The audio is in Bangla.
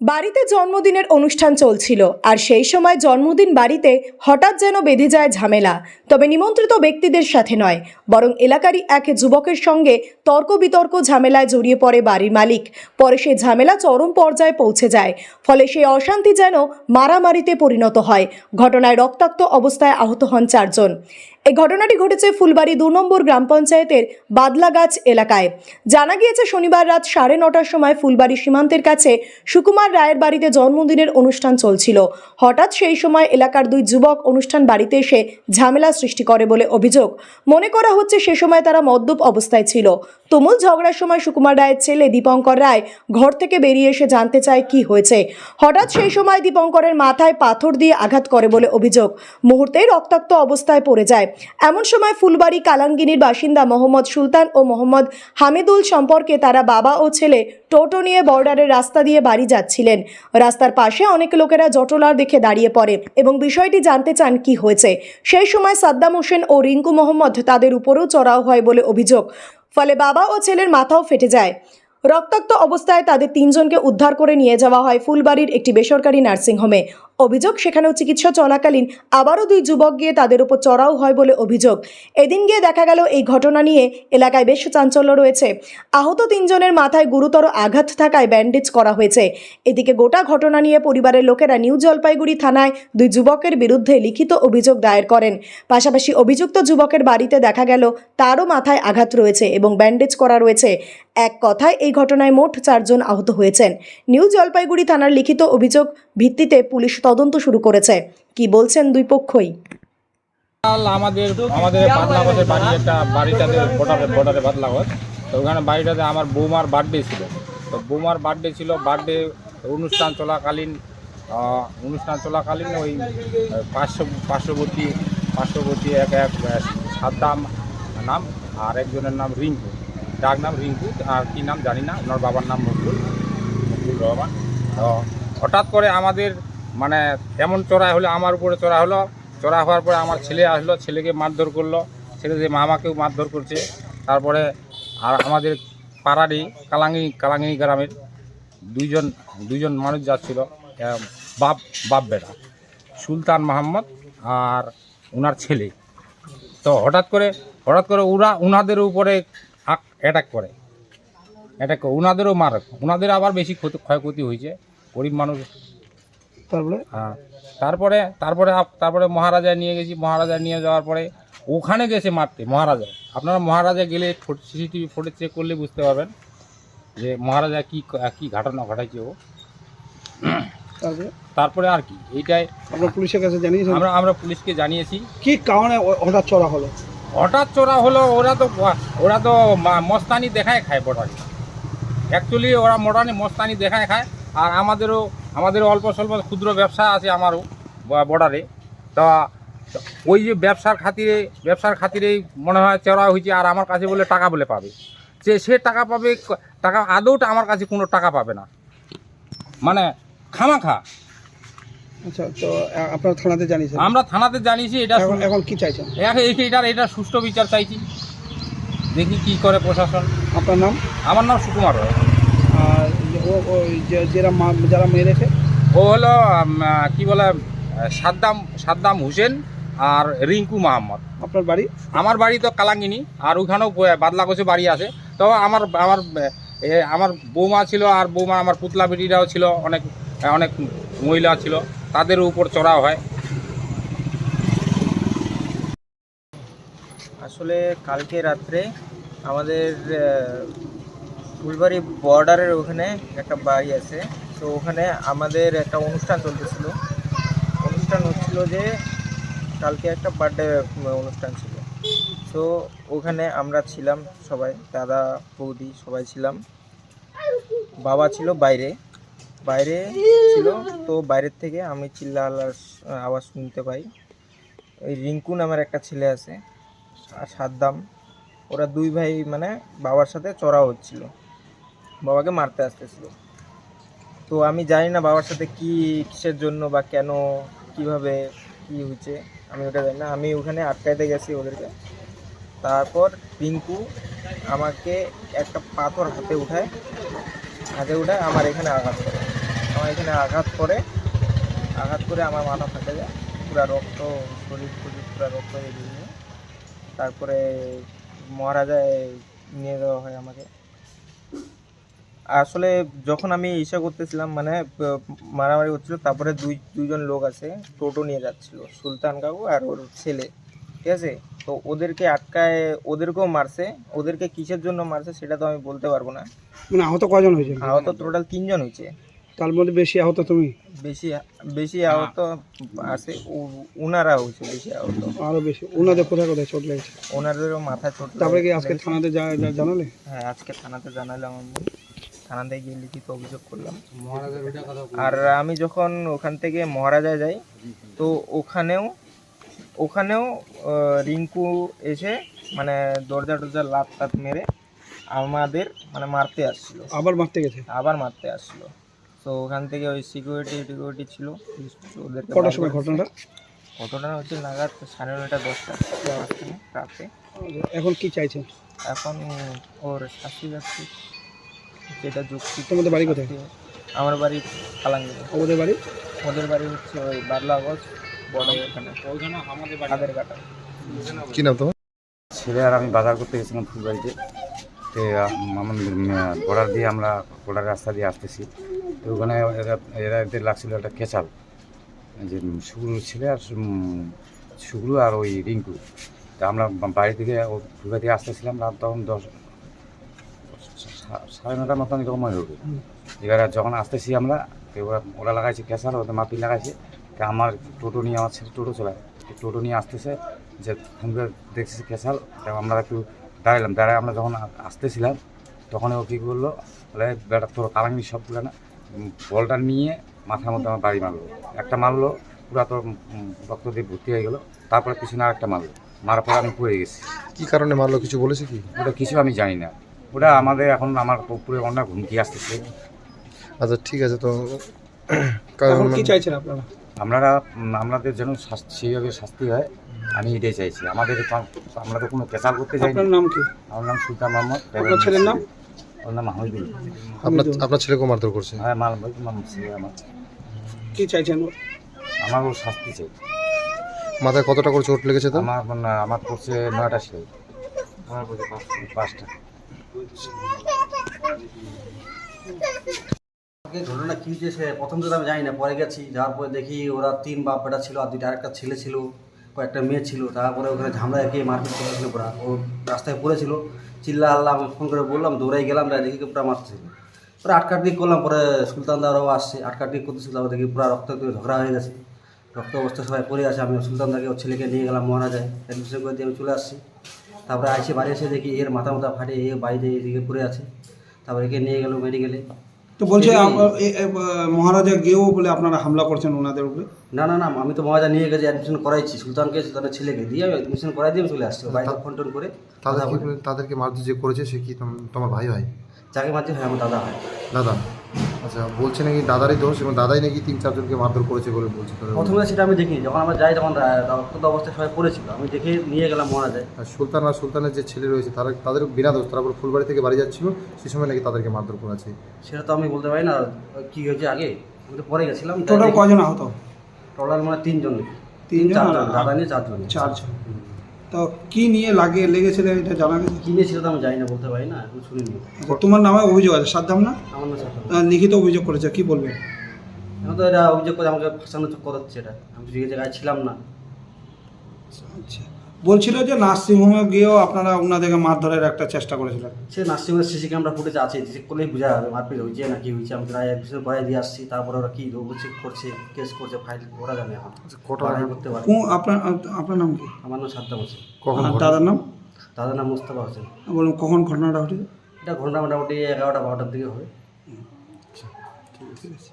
বাড়িতে জন্মদিনের অনুষ্ঠান চলছিল, আর সেই সময় জন্মদিন বাড়িতে হঠাৎ যেন বেঁধে যায় ঝামেলা। তবে নিমন্ত্রিত ব্যক্তিদের সাথে নয়, বরং এলাকারই এক যুবকের সঙ্গে তর্ক বিতর্ক ঝামেলায় জড়িয়ে পড়ে বাড়ির মালিক। পরে সেই ঝামেলা চরম পর্যায়ে পৌঁছে যায়, ফলে সেই অশান্তি যেন মারামারিতে পরিণত হয়। ঘটনায় রক্তাক্ত অবস্থায় আহত হন চারজন। এই ঘটনাটি ঘটেছে ফুলবাড়ি দু নম্বর গ্রাম পঞ্চায়েতের বাদলাগাছ এলাকায়। জানা গিয়েছে, শনিবার রাত সাড়ে নটার সময় ফুলবাড়ি সীমান্তের কাছে সুকুমার রায়ের বাড়িতে জন্মদিনের অনুষ্ঠান চলছিল। হঠাৎ সেই সময় এলাকার দুই যুবক অনুষ্ঠান বাড়িতে এসে ঝামেলা সৃষ্টি করে বলে অভিযোগ। মনে করা হচ্ছে, সে সময় তারা মদ্যপ অবস্থায় ছিল। তুমুল ঝগড়ার সময় সুকুমার রায়ের ছেলে দীপঙ্কর রায় ঘর থেকে বেরিয়ে এসে জানতে চায় কি হয়েছে। হঠাৎ সেই সময় দীপঙ্করের মাথায় পাথর দিয়ে আঘাত করে বলে অভিযোগ। মুহূর্তেই রক্তাক্ত অবস্থায় পড়ে যায়। এমন সময় ফুলবাড়ি কালাঙ্গিনীর বাসিন্দা মোহাম্মদ সুলতান ও মোহাম্মদ হামিদুল সম্পর্কে তারা বাবা ও ছেলে টোটো নিয়ে বর্ডারের রাস্তা দিয়ে বাড়ি যাচ্ছিলেন। রাস্তার পাশে অনেক লোকেরা জটলার দেখে দাঁড়িয়ে পড়ে এবং বিষয়টি জানতে চান কি হয়েছে। সেই সময় সাদ্দাম হোসেন ও রিঙ্কু মোহাম্মদ তাদের উপরেও চড়াও হয় বলে অভিযোগ। ফলে বাবা ও ছেলের মাথাও ফেটে যায়। রক্তাক্ত অবস্থায় তাদের তিনজনকে উদ্ধার করে নিয়ে যাওয়া হয় ফুলবাড়ির একটি বেসরকারি নার্সিংহোমে। অভিযোগ, সেখানেও চিকিৎসা চলাকালীন আবারও দুই যুবক গিয়ে তাদের উপর চড়াও হয় বলে অভিযোগ। এদিন গিয়ে দেখা গেল, এই ঘটনা নিয়ে এলাকায় বেশ চাঞ্চল্য রয়েছে। আহত তিনজনের মাথায় গুরুতর আঘাত থাকায় ব্যান্ডেজ করা হয়েছে। এদিকে গোটা ঘটনা নিয়ে পরিবারের লোকেরা নিউ জলপাইগুড়ি থানায় দুই যুবকের বিরুদ্ধে লিখিত অভিযোগ দায়ের করেন। পাশাপাশি অভিযুক্ত যুবকের বাড়িতে দেখা গেল, তারও মাথায় আঘাত রয়েছে এবং ব্যান্ডেজ করা রয়েছে। এক কথায়, এই ঘটনায় মোট চারজন আহত হয়েছেন। নিউ জলপাইগুড়ি থানার লিখিত অভিযোগ ভিত্তিতে পুলিশ তদন্ত শুরু করেছে। কি বলছেন দুই পক্ষই? আমাদের আমাদের বাদলাগজের বাড়ি একটা বাড়িটাতে, বর্ডারে বর্ডারে বাদলাগজ তো ওখানে বাড়িটাতে আমার বৌমার বার্থডে ছিল। তো বৌমার বার্থডে ছিল বার্থডে অনুষ্ঠান চলাকালীন অনুষ্ঠান চলাকালীন ওই পার্শ্ব পার্শ্ববর্তী পার্শ্ববর্তী এক এক সাদ্দাম নাম আর একজনের নাম রিঙ্কু। ডাক নাম রিঙ্কু, আর কী নাম জানি না, ওনার বাবার নাম মকবুল মকবুল রহমান। তো হঠাৎ করে আমাদের মানে এমন চড়াই হলো, আমার উপরে চড়া হলো। চড়া হওয়ার পরে আমার ছেলে আসলো, ছেলেকে মারধর করল। ছেলে যে মামাকেও মারধর করছে। তারপরে আর আমাদের পাড়ারই কালাঙ্গি কালাঙ্গি গ্রামের দুইজন দুইজন মানুষ যাচ্ছিল বাপ বাপ বেটা, সুলতান মাহমদ আর ওনার ছেলে। তো হঠাৎ করে হঠাৎ করে ওরা ওনাদের উপরে অ্যাটাক করে। অ্যাটাক করে ওনাদেরও মার ওনাদের আবার বেশি ক্ষতি, ক্ষয়ক্ষতি হয়েছে। গরিব মানুষ তারপরে? হ্যাঁ। তারপরে তারপরে আপ- তারপরে মহারাজায় নিয়ে গেছি। মহারাজা নিয়ে যাওয়ার পরে ওখানে গেছে মারতে মহারাজা আপনারা মহারাজা গেলে সিসিটিভি ফুটেজ চেক করলে বুঝতে পারবেন যে মহারাজা কি কি ঘটনা ঘটাইছে ও। তারপরে? তারপরে আর কি এইটাই। আপনার পুলিশের কাছে জানিয়েছেন আমরা আমরা পুলিশকে জানিয়েছি। কি কারণে ও- হঠাৎ চড়া হলো? হঠাৎ চোরা হলো ওরা তো ওরা তো মা- মস্তানি দেখায় খায় বর্ডারে অ্যাকচুয়ালি ওরা মোটানি মস্তানি দেখায় খায় আর আমাদেরও আমাদেরও অল্প স্বল্প ক্ষুদ্র ব্যবসা আছে আমারও বর্ডারে তা ওই যে ব্যবসার খাতিরে ব্যবসার খাতিরেই মনে হয় চড়া হয়েছে আর আমার কাছে বলে টাকা বলে পাবে। যে সে টাকা পাবে টাকা আদৌটা আমার কাছে কোনো টাকা পাবে না। মানে খামাখা। আচ্ছা তো আপনার থানাতে জানিয়েছেন? আমরা থানাতে জানিয়েছি এটা এখন এখন কি চাইছেন? এটার এটা সুষ্ঠু বিচার চাইছি। দেখি কি করে প্রশাসন। আপনার নাম? আমার নাম সুকুমার রায়। ও ওই যে- যারা মা- যারা মেরেছে? ও হলো কি বলে সাদ্দাম সাদ্দাম হোসেন আর রিঙ্কু মাহমদ আপনার বাড়ি? আমার বাড়ি তো কালাঙ্গিনি আর ওইখানেও বাদলা কোচে বাড়ি আছে। তো আমার আমার এ, আমার বৌমা ছিল আর বৌমা আমার পুতলা বেটিরাও ছিল অনেক অনেক মহিলা ছিল তাদের উপর চড়াও হয়। আসলে কালকে রাত্রে আমাদের ফুলবাড়ি বর্ডারের ওখানে একটা বাড়ি আছে। তো ওখানে আমাদের একটা অনুষ্ঠান চলতেছিল। অনুষ্ঠান হচ্ছিল যে কালকে একটা বার্থডে অনুষ্ঠান ছিল। তো ওখানে আমরা ছিলাম সবাই, দাদা, বৌদি সবাই ছিলাম। বাবা ছিল বাইরে। বাইরে ছিল, তো বাইরের থেকে আমি চিল্লা আওয়াজ শুনতে পাই। ওই রিঙ্কু নামের একটা ছেলে আছে আর সাদ্দাম। ওরা দুই ভাই মানে বাবার সাথে চড়া হচ্ছিল। বাবাকে মারতে আসতেছিল। তো আমি জানি না বাবার সাথে কি, কিসের জন্য বা কেন, কীভাবে, কি হয়েছে, আমি ওটা জানি না। আমি ওখানে আটকাইতে গেছি ওদেরকে। তারপর পিঙ্কু আমাকে একটা পাথর হাতে উঠায় হাতে উঠায় আমার এখানে আঘাত করে। আমার এখানে আঘাত করে আঘাত করে আমার মাথা ফেটে যায়, পুরো রক্ত, শরীর টরীর পুরো রক্ত বেরিয়ে তারপরে মহারাজায় নিয়ে যাওয়া হয় আমাকে। আসলে যখন আমি ইসা করতেছিলাম মানে মারামারি হচ্ছিল তারপরে দুই দুইজন লোক আছে টোটো নিয়ে যাচ্ছিল সুলতান কাকু আর ওর ছেলে ঠিক আছে? তো ওদেরকে আটকায় ওদেরকেও মারছে ওদেরকে কিসের জন্য মারছে সেটা তো আমি বলতে পারব না। মানে আহত কজন হয়েছে? আহত টোটাল তিনজন হয়েছে। তার মধ্যে বেশি আহত তুমি? বেশি বেশি আহত আছে ওনারা হয়েছে বেশি আহত। আরও বেশি। ওনাদের কোথায় কোথায় চোট লেগেছে? ওনাদেরও মাথা ছোট তারপরে কি আজকে থানাতে জানালে? হ্যাঁ আজকে থানাতে জানালাম আমি। থানাতে গিয়ে লিখিত অভিযোগ করলাম। আর আমি যখন ওখান থেকে মহারাজা যাই তো ওখানেও ওখানেও রিঙ্কু এসে মানে দরজা টরজা লাত টাত মেরে আমাদের মানে মারতে আসছিল। আবার মারতে গেছে? আবার মারতে আসছিল। তো ওখান থেকে ওই সিকিউরিটি টিকিউরিটি ছিল কটার সময় ঘটনাটা? ঘটনা হচ্ছে নাগাদ সাড়ে নয়টা দশটা রাতে এখন কি চাইছেন? এখন ওর শাস্তি যাচ্ছে যেটা যুক্তি তোমাদের বাড়ি কোথায়? আমার বাড়ি কালাঙ্গিরে। ওদের বাড়ি? ওদের বাড়ি হচ্ছে ওই বাদলাগঞ্জ বড় এখানে। ওইখানে আমাদের বাড়ি কাদের কাটা কি নাম তোমার? ছেলে আর আমি বাজার করতে গেছিলাম ফুলবাড়িতে। তো আমাদের বর্ডার দিয়ে আমরা বর্ডার রাস্তা দিয়ে আসতেছি। তো ওখানে এরা এরা এদের লাগছিল একটা কেচাল যে শুক্রু ছেলে আর উম, আর ওই রিঙ্কু। তা আমরা বাড়ি থেকে ও ফুলবাড়ি থেকে আসতেছিলাম রাত তখন দশ সাড়ে নটার মতন সময় হবে এবার যখন আসতেছি আমরা এবার ওরা লাগাইছে কেসার ওদের মাপি লাগাইছে। তো আমার টোটো নিয়ে আমার ছেলে টোটো চলায় টোটো নিয়ে আসতেছে যে ফোন করে দেখছি তো আমরা একটু দাঁড়াইলাম। দাঁড়ায় আমরা যখন আসতেছিলাম তখন ও কী করল? বলে বেটা তোর কালাঙ্গি সবগুলো না বলটা নিয়ে মাথার মধ্যে আমার বাড়ি মারলো। একটা মারলো পুরা তোর রক্ত দিয়ে ভর্তি হয়ে গেলো। তারপরে পিছনে আর একটা মারলো। মারার পরে আমি পড়ে গেছি। কী কারণে মারলো? কিছু বলেছে কি? ওটা কিছু আমি জানি না। ওটা আমাদের এখন আমার পুকুরে অনেক হুমকি আসতেছে? আচ্ছা ঠিক আছে তো এখন কি চাইছেন আপনারা? আপনারা উম, আমাদের যেন শাস্তি সেইভাবে শাস্তি হয় আমি এটাই চাইছি। আমাদের আমরা তো কোনো কেসাল করতে যাই আপনার নাম কি? আমার নাম সুলতান মোহাম্মদ। আপনার ছেলের নাম? ওর নাম হামিদুল আপনার আপনার ছেলেকে মারধর করছে? হ্যাঁ মাল আমার। কি চাইছেন আমার ওর শাস্তি চাই। মাথায় কতটা করে চোট লেগেছে তো আমার মানে- আমার পড়ছে নয়টা ছিল। আমার পড়ছে পাঁচটা। ঘটনা কী হয়েছে সে? প্রথম তো আমি জানি না, পরে গেছি, যাওয়ার পরে দেখি ওরা তিন বাপ বেটা ছিল, আর দুইটা আরেকটা ছেলে ছিল, কয়েকটা মেয়ে ছিল। তারপরে ওখানে ঝামলা একে মারপিট করেছিল পুরা ও রাস্তায় পড়েছিল, চিল্লা আল্লাহ, আমি ফোন করে বললাম, দৌড়াই গেলাম দেখি পুরা মারতেছিল। পরে আটকাটকি করলাম, পরে সুলতান দারাও আসছে আটকাটকি করতেছিল, তারপর দেখি পুরা রক্ত ঝগড়া হয়ে গেছে। রক্ত অবস্থা সবাই পড়ে আছে। আমি সুলতান দাকে ওর ছেলেকে নিয়ে গেলাম মহারাজায় অ্যাডমিশন করে দিয়ে আমি চলে আসছি। তারপরে আসে বাড়ি এসে দেখি এর মাথা মাথা ফাটে এ বাড়িতে এদিকে পড়ে আছে। তারপরে একে নিয়ে গেল মেডিকেলে তো বলছে মহারাজা গিয়েও বলে আপনারা হামলা করছেন ওনাদের উপরে? না না না আমি তো মহারাজা নিয়ে গেছি অ্যাডমিশন করাইছি। সুলতানকে সুলতানের ছেলেকে দিয়ে আমি অ্যাডমিশন করাই দিয়ে আমি চলে আসছি। বাইরে ফোন টোন করে তাদের কথা কি বলে। তাদেরকে মারধর যে করেছে সে কি তোমার ভাই হয়? যাকে মাঝে হয় আমার দাদা হয়। দাদা? আচ্ছা বলছে নাকি দাদারই দোষ এবং দাদাই নাকি তিন চারজনকে মারধর করেছে বলে বলছে প্রথমে সেটা আমি দেখিনি। যখন আমরা যাই তখন রা- রক্ত অবস্থায় সবাই পড়েছিল। আমি দেখে নিয়ে গেলাম মহারাজায় আর সুলতান আর সুলতানের যে ছেলে রয়েছে তারা তাদের বিনা দোষ তারা ফুলবাড়ি থেকে বাড়ি যাচ্ছিল সেই সময় নাকি তাদেরকে মারধর করেছে সেটা তো আমি বলতে পারি না। কি হয়েছে আগে? আমি তো পরে গেছিলাম। টোটাল কজন আহত? টোটাল মানে তিনজন। তিনজন দাদা নিয়ে চারজন। চারজন। তো কি নিয়ে লাগে লেগেছিল এটা জানা গেছে? কি নিয়েছিল তো আমি জানি না বলতে পারি না এখন শুনিনি। আচ্ছা, তোমার নামে অভিযোগ আছে সাদ্দাম না আমার না সাদ্দাম আহ, লিখিত অভিযোগ করেছে কি বলবে? এখন তো এটা অভিযোগ করে আমাকে ফাঁসানোর চক্কর হচ্ছে এটা। আমি যে জায়গায় ছিলাম না। আচ্ছা। বলছিল যে নার্সিংহোমে গিয়েও আপনারা ওনাদেরকে মারধরের একটা চেষ্টা করেছিলেন। সে নার্সিংহোমের সিসি ক্যামেরা ফুটেজ আছে চেক করলেই বোঝা যাবে মারপিট হয়েছে না কি হয়েছে আমি প্রায় অ্যাডমিশন করাই দিয়ে আসছি তারপরে ওরা কি রোগ চেক করছে কেস করছে ফাইল ওরা জানে এখন। কটা করতে পারে। আপনার আপনার নাম কি? আমার নাম সাদ্দাম হোসেন। কখন দাদার নাম? দাদার নাম মুস্তফা হোসেন। বলুন কখন ঘটনাটা ঘটেছে? এটা ঘটনা মোটামুটি এগারোটা বারোটার দিকে হবে। ঠিক আছে।